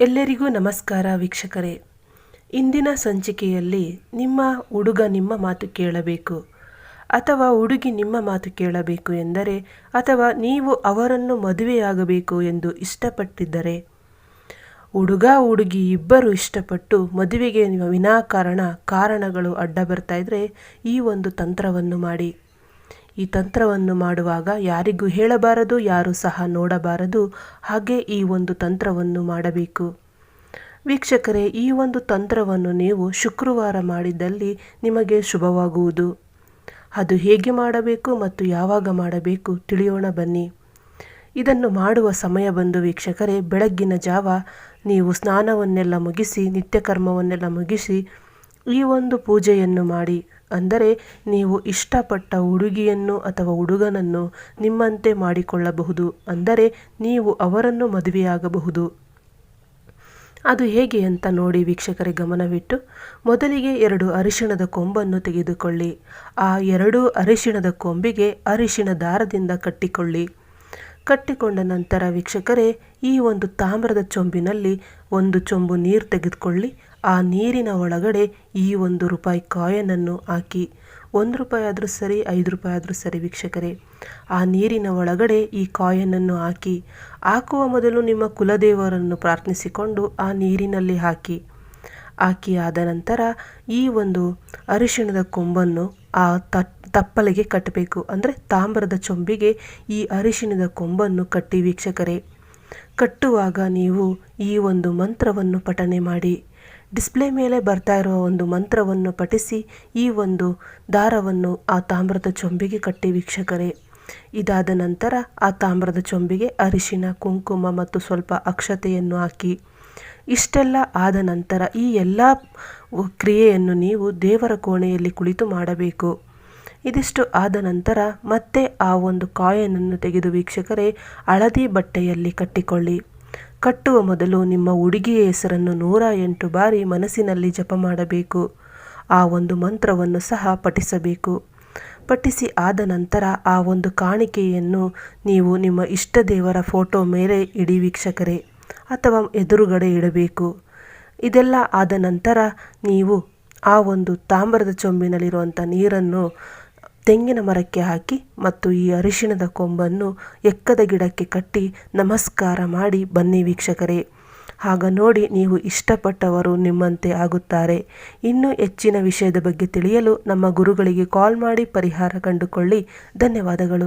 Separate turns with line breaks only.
ಎಲ್ಲರಿಗೂ ನಮಸ್ಕಾರ ವೀಕ್ಷಕರೇ. ಇಂದಿನ ಸಂಚಿಕೆಯಲ್ಲಿ ನಿಮ್ಮ ಹುಡುಗ ನಿಮ್ಮ ಮಾತು ಕೇಳಬೇಕು ಅಥವಾ ಹುಡುಗಿ ನಿಮ್ಮ ಮಾತು ಕೇಳಬೇಕು ಎಂದರೆ ಅಥವಾ ನೀವು ಅವರನ್ನು ಮದುವೆಯಾಗಬೇಕು ಎಂದು ಇಷ್ಟಪಟ್ಟಿದ್ದರೆ. ಹುಡುಗ, ಹುಡುಗಿ ಇಬ್ಬರು ಇಷ್ಟಪಟ್ಟು ಮದುವೆಗೆ ವಿನಾಕಾರಣ ಕಾರಣಗಳು ಅಡ್ಡ ಬರ್ತಾ ಇದ್ದರೆ ಈ ಒಂದು ತಂತ್ರವನ್ನು ಮಾಡಿ. ಈ ತಂತ್ರವನ್ನು ಮಾಡುವಾಗ ಯಾರಿಗೂ ಹೇಳಬಾರದು, ಯಾರು ಸಹ ನೋಡಬಾರದು. ಹಾಗೆ ಈ ಒಂದು ತಂತ್ರವನ್ನು ಮಾಡಬೇಕು. ವೀಕ್ಷಕರೇ, ಈ ಒಂದು ತಂತ್ರವನ್ನು ನೀವು ಶುಕ್ರವಾರ ಮಾಡಿದಲ್ಲಿ ನಿಮಗೆ ಶುಭವಾಗುವುದು. ಅದು ಹೇಗೆ ಮಾಡಬೇಕು ಮತ್ತು ಯಾವಾಗ ಮಾಡಬೇಕು ತಿಳಿಯೋಣ ಬನ್ನಿ. ಇದನ್ನು ಮಾಡುವ ಸಮಯ ಬಂದು ವೀಕ್ಷಕರೇ, ಬೆಳಗ್ಗಿನ ಜಾವ ನೀವು ಸ್ನಾನವನ್ನೆಲ್ಲ ಮುಗಿಸಿ, ನಿತ್ಯಕರ್ಮವನ್ನೆಲ್ಲ ಮುಗಿಸಿ ಈ ಒಂದು ಪೂಜೆಯನ್ನು ಮಾಡಿ. ಅಂದರೆ ನೀವು ಇಷ್ಟಪಟ್ಟ ಹುಡುಗಿಯನ್ನು ಅಥವಾ ಹುಡುಗನನ್ನು ನಿಮ್ಮಂತೆ ಮಾಡಿಕೊಳ್ಳಬಹುದು. ಅಂದರೆ ನೀವು ಅವರನ್ನು ಮದುವೆಯಾಗಬಹುದು. ಅದು ಹೇಗೆ ಅಂತ ನೋಡಿ ವೀಕ್ಷಕರೇ ಗಮನವಿಟ್ಟು ಮೊದಲಿಗೆ ಎರಡು ಅರಿಶಿಣದ ಕೊಂಬನ್ನು ತೆಗೆದುಕೊಳ್ಳಿ. ಆ ಎರಡು ಅರಿಶಿಣದ ಕೊಂಬಿಗೆ ಅರಿಶಿಣ ದಾರದಿಂದ ಕಟ್ಟಿಕೊಳ್ಳಿ. ಕಟ್ಟಿಕೊಂಡ ನಂತರ ವೀಕ್ಷಕರೇ, ಈ ಒಂದು ತಾಮ್ರದ ಚೊಂಬಿನಲ್ಲಿ ಒಂದು ಚೊಂಬು ನೀರು ತೆಗೆದುಕೊಳ್ಳಿ. ಆ ನೀರಿನ ಒಳಗಡೆ ಈ ಒಂದು ರೂಪಾಯಿ ಕಾಯನನ್ನು ಹಾಕಿ. ಒಂದು ರೂಪಾಯಿ ಆದರೂ ಸರಿ, ಐದು ರೂಪಾಯಿ ಆದರೂ ಸರಿ ವೀಕ್ಷಕರೇ. ಆ ನೀರಿನ ಒಳಗಡೆ ಈ ಕಾಯನನ್ನು ಹಾಕಿ. ಹಾಕುವ ಮೊದಲು ನಿಮ್ಮ ಕುಲದೇವರನ್ನು ಪ್ರಾರ್ಥಿಸಿಕೊಂಡು ಆ ನೀರಿನಲ್ಲಿ ಹಾಕಿ. ಹಾಕಿ ಆದ ನಂತರ ಈ ಒಂದು ಅರಿಶಿಣದ ಕೊಂಬನ್ನು ಆ ತಪ್ಪಲಿಗೆ ಕಟ್ಟಬೇಕು. ಅಂದರೆ ತಾಮ್ರದ ಚೊಂಬಿಗೆ ಈ ಅರಿಶಿಣದ ಕೊಂಬನ್ನು ಕಟ್ಟಿ ವೀಕ್ಷಕರೇ. ಕಟ್ಟುವಾಗ ನೀವು ಈ ಒಂದು ಮಂತ್ರವನ್ನು ಪಠನೆ ಮಾಡಿ. ಡಿಸ್ಪ್ಲೇ ಮೇಲೆ ಬರ್ತಾ ಇರುವ ಒಂದು ಮಂತ್ರವನ್ನು ಪಠಿಸಿ ಈ ಒಂದು ದಾರವನ್ನು ಆ ತಾಮ್ರದ ಚೊಂಬಿಗೆ ಕಟ್ಟಿ ವೀಕ್ಷಕರೇ. ಇದಾದ ನಂತರ ಆ ತಾಮ್ರದ ಚೊಂಬಿಗೆ ಅರಿಶಿನ ಕುಂಕುಮ ಮತ್ತು ಸ್ವಲ್ಪ ಅಕ್ಷತೆಯನ್ನು ಹಾಕಿ. ಇಷ್ಟೆಲ್ಲ ಆದ ನಂತರ ಈ ಎಲ್ಲ ಕ್ರಿಯೆಯನ್ನು ನೀವು ದೇವರ ಕೋಣೆಯಲ್ಲಿ ಕುಳಿತು ಮಾಡಬೇಕು. ಇದಿಷ್ಟು ಆದ ನಂತರ ಮತ್ತೆ ಆ ಒಂದು ಕಾಯನನ್ನು ತೆಗೆದು ವೀಕ್ಷಕರೇ, ಹಳದಿ ಬಟ್ಟೆಯಲ್ಲಿ ಕಟ್ಟಿಕೊಳ್ಳಿ. ಕಟ್ಟುವ ಮೊದಲು ನಿಮ್ಮ ಹುಡುಗಿಯ ಹೆಸರನ್ನು ನೂರ ಎಂಟು ಬಾರಿ ಮನಸ್ಸಿನಲ್ಲಿ ಜಪ ಮಾಡಬೇಕು. ಆ ಒಂದು ಮಂತ್ರವನ್ನು ಸಹ ಪಠಿಸಬೇಕು. ಪಠಿಸಿ ಆದ ನಂತರ ಆ ಒಂದು ಕಾಣಿಕೆಯನ್ನು ನೀವು ನಿಮ್ಮ ಇಷ್ಟ ದೇವರ ಫೋಟೋ ಮೇಲೆ ಇಡಿ ವೀಕ್ಷಕರೇ. ಅಥವಾ ಎದುರುಗಡೆ ಇಡಬೇಕು. ಇದೆಲ್ಲ ಆದ ನಂತರ ನೀವು ಆ ಒಂದು ತಾಮ್ರದ ಚೊಂಬಿನಲ್ಲಿರುವಂಥ ನೀರನ್ನು ತೆಂಗಿನ ಮರಕ್ಕೆ ಹಾಕಿ ಮತ್ತು ಈ ಅರಿಶಿಣದ ಕೊಂಬನ್ನು ಎಕ್ಕದ ಗಿಡಕ್ಕೆ ಕಟ್ಟಿ ನಮಸ್ಕಾರ ಮಾಡಿ ಬನ್ನಿ ವೀಕ್ಷಕರೇ. ಆಗ ನೋಡಿ ನೀವು ಇಷ್ಟಪಟ್ಟವರು ನಿಮ್ಮಂತೆ ಆಗುತ್ತಾರೆ. ಇನ್ನೂ ಹೆಚ್ಚಿನ ವಿಷಯದ ಬಗ್ಗೆ ತಿಳಿಯಲು ನಮ್ಮ ಗುರುಗಳಿಗೆ ಕಾಲ್ ಮಾಡಿ ಪರಿಹಾರ ಕಂಡುಕೊಳ್ಳಿ. ಧನ್ಯವಾದಗಳು.